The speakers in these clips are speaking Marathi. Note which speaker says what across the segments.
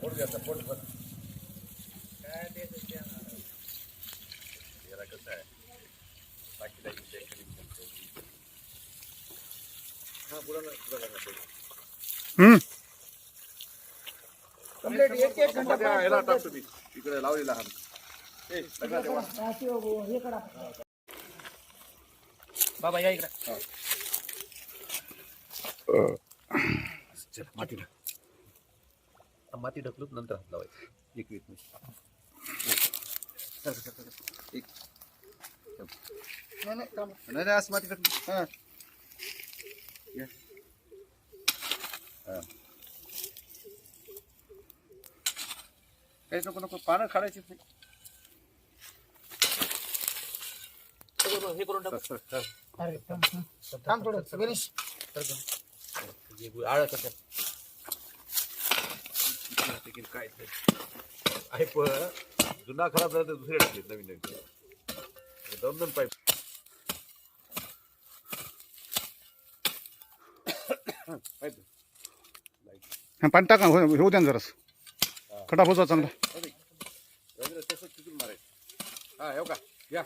Speaker 1: Por que está por fora? Cadê o tempo?
Speaker 2: याला टाकतो मी. इकडे लावलेला हा ए, सगळा तेव्हा.
Speaker 3: बाबा या इकडे.
Speaker 2: चल, माती ढक. हा, माती ढकलून नंतर हात लावायचं. एक वीस मिनिट. एक. नाही नाही असं माती ढकलून हा या. हा. काहीच नको नको पानं काढायची नाही
Speaker 3: हे करून टाक
Speaker 2: सर,
Speaker 3: थांब थोडं गणेश आळ कसं
Speaker 2: काय आहे पण जुना खराब झाला तर दुसऱ्या टाकले नवीन नवीन दोन दोन पाईप पाईप
Speaker 1: हा, पाणी टाका हो- होऊ द्या ना जरास. खटा पोचा चांगला.
Speaker 2: रवींद्र तसंच तिथून मारायचं हा हो का या.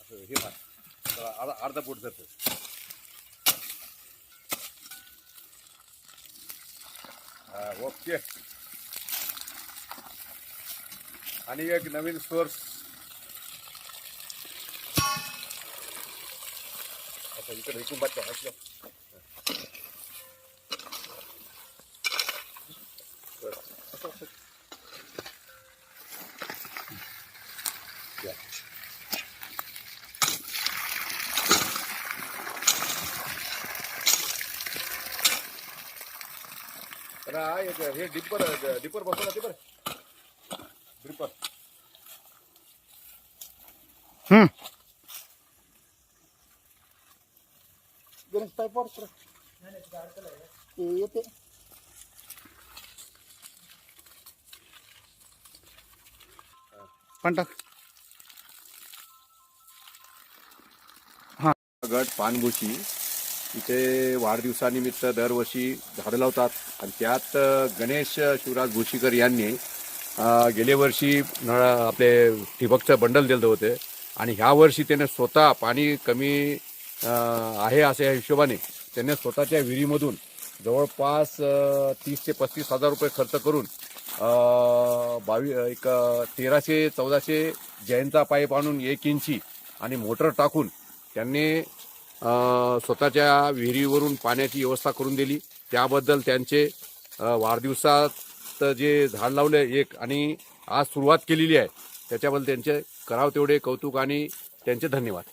Speaker 2: असं हे मार. जरा अर्धा अर्धा हा ओके. आणि एक नवीन सोर्स आता इकडे एकूण बाटल्या असल्या असं असं या. तर हा एक हे डिपर डिपर बसवला ते बरं डिपर
Speaker 3: गणेश पाईप. ते येते.
Speaker 1: पाणी टाक
Speaker 2: गट पानभुशी. इथे वाढदिवसानिमित्त दरवर्षी झाडं लावतात. आणि त्यात गणेश शिवराज भुशीकर यांनी गेल्या वर्षी आपले ठिबकचं बंडल दिलं होते. आणि ह्या वर्षी त्याने स्वतः पाणी कमी आहे अशा हिशोबाने. त्यांनी स्वतःच्या विहिरीमधून जवळपास तीस ते पस्तीस हजार रुपये खर्च करून बावी एक तेराशे चौदाशे जैनचा पाईप आणून एक इंची आणि मोटर टाकून त्यांनी स्वतःच्या विहिरीवरून पाण्याची व्यवस्था करून दिली. त्याबद्दल त्यांचे वाढदिवसात जे झाड लावले एक आणि आज सुरुवात केलेली आहे त्याच्याबद्दल त्यांचे करावं तेवढे कौतुक आणि त्यांचे धन्यवाद.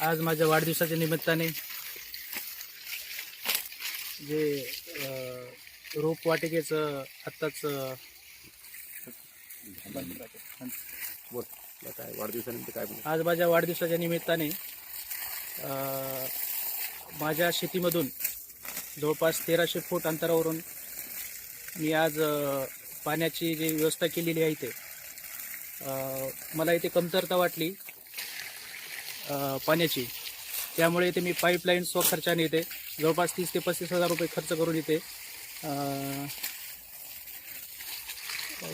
Speaker 3: आज माझ्या वाढदिवसाच्या निमित्ताने जे रोपवाटिकेचं आत्ताच
Speaker 2: बोल काय वाढदिवसानिमित्त काय
Speaker 3: आज माझ्या वाढदिवसाच्या निमित्ताने माझ्या शेतीमधून जवळपास तेराशे फूट अंतरावरून मी आज पाण्याची जी व्यवस्था केलेली आहे इथे मला इथे कमतरता वाटली. पाण्याची. त्यामुळे इथे मी पाईपलाईन स्वखर्चाने येते जवळपास तीस ते पस्तीस हजार रुपये खर्च करून इथे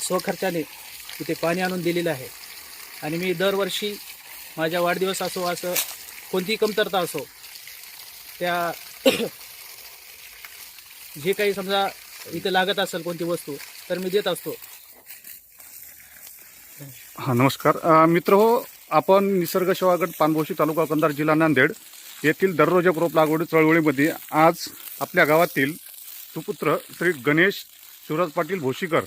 Speaker 3: स्वखर्चाने इथे पाणी आणून दिलेलं आहे. आणि मी दरवर्षी माझ्या वाढदिवस असो असं कोणतीही कमतरता असो त्या जे काही समजा इथे लागत असेल कोणती वस्तू तर मी देत असतो.
Speaker 1: हा नमस्कार. मित्र हो आपण निसर्ग सेवागट पानभोशी तालुका कंधार जिल्हा नांदेड येथील दररोज रोप लागवडी चळवळीमध्ये आज आपल्या गावातील सुपुत्र श्री गणेश शिवराज पाटील भोशीकर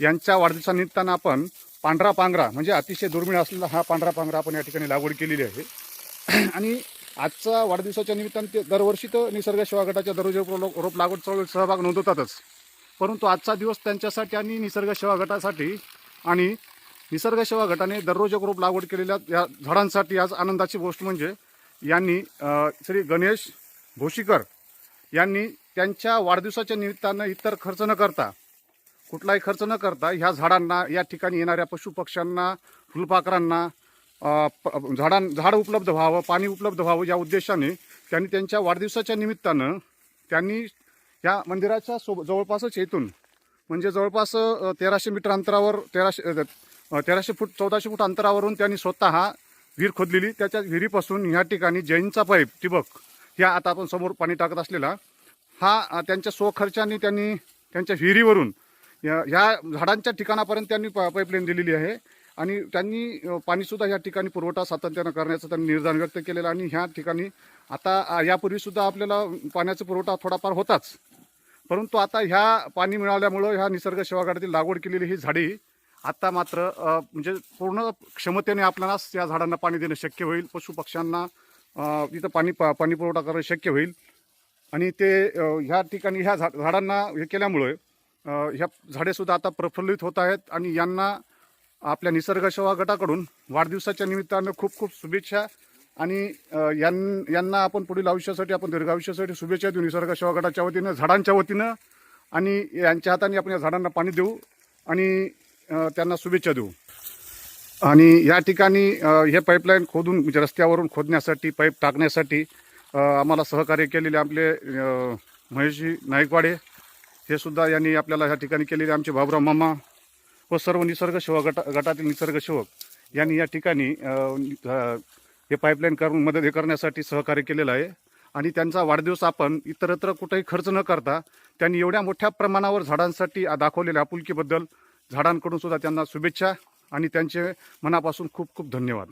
Speaker 1: यांच्या वाढदिवसानिमित्तानं आपण पांढरा पांघरा म्हणजे अतिशय दुर्मिळ असलेला हा पांढरा पांघरा आपण या ठिकाणी लागवड केलेली आहे. आणि आजचा वाढदिवसाच्या निमित्तानं ते दरवर्षी तर निसर्ग शिवा गटाच्या दररोज रोप लागवड चळवळीत सहभाग नोंदवतातच. परंतु आजचा दिवस त्यांच्यासाठी आणि निसर्ग सेवागटासाठी आणि निसर्ग सेवा गटाने दररोज एक रोप लागवड केलेल्या या झाडांसाठी आज आनंदाची गोष्ट म्हणजे यांनी श्री गणेश भोशीकर यांनी त्यांच्या वाढदिवसाच्या निमित्तानं इतर खर्च न करता कुठलाही खर्च न करता ह्या झाडांना या ठिकाणी येणाऱ्या पशुपक्ष्यांना फुलपाखरांना प- झाडां झाड उपलब्ध व्हावं पाणी उपलब्ध व्हावं या उद्देशाने त्यांनी त्यांच्या वाढदिवसाच्या निमित्तानं त्यांनी या मंदिराच्या सो जवळपासच येथून म्हणजे जवळपास तेराशे मीटर अंतरावर तेराशे तेराशे फूट चौदाशे फूट अंतरावरून त्यांनी स्वतः विहीर खोदलेली. त्याच्या विहिरीपासून ह्या ठिकाणी जैनचा पाईप ठिबक ह्या आता आपण समोर पाणी टाकत असलेला हा त्यांच्या स्वखर्चाने त्यांनी त्यांच्या विहिरीवरून या ह्या झाडांच्या ठिकाणापर्यंत त्यांनी प- पाईपलाईन दिलेली आहे. आणि त्यांनी पाणीसुद्धा ह्या ठिकाणी पुरवठा सातत्यानं करण्याचं त्यांनी निर्धार व्यक्त केलेला आणि ह्या ठिकाणी आता यापूर्वीसुद्धा आपल्याला पाण्याचा पुरवठा थोडाफार होताच. परंतु आता ह्या पाणी मिळाल्यामुळं ह्या निसर्ग सेवागाडातील लागवड केलेली ही झाडी आता मात्र म्हणजे पूर्ण क्षमतेने आपल्यालाच या झाडांना पाणी देणं शक्य होईल. पशुपक्ष्यांना तिथं पाणी पा- पाणी पुरवठा करणं शक्य होईल. आणि ते ह्या ठिकाणी ह्या झा झाडांना हे केल्यामुळे ह्या झाडेसुद्धा आता प्रफुल्लित होत आहेत आणि यांना आपल्या निसर्ग सेवा गटाकडून वाढदिवसाच्या निमित्तानं खूप खूप शुभेच्छा आणि यां यांना आपण पुढील आयुष्यासाठी आपण दीर्घ आयुष्यासाठी शुभेच्छा देऊ निसर्ग सेवा गटाच्या वतीनं झाडांच्या वतीनं आणि यांच्या हाताने आपण या झाडांना पाणी देऊ आणि त्यांना शुभेच्छा देऊ. आणि या ठिकाणी हे पाईपलाईन खोदून म्हणजे रस्त्यावरून खोदण्यासाठी पाईप टाकण्यासाठी आम्हाला सहकार्य केलेले आपले महेशजी नाईकवाडे हे सुद्धा यांनी आपल्याला ह्या ठिकाणी केलेले. आमचे बाबुराव मामा व सर्व निसर्ग गटा गटातील निसर्ग सेवक यांनी या ठिकाणी हे पाईपलाईन करून मदत हे करण्यासाठी सहकार्य केलेलं आहे. आणि त्यांचा वाढदिवस आपण इतरत्र कुठेही खर्च न करता त्यांनी एवढ्या मोठ्या प्रमाणावर झाडांसाठी दाखवलेल्या आपुलकीबद्दल झाडांकडून सुद्धा त्यांना शुभेच्छा आणि त्यांचे मनापासून खूप खूप धन्यवाद.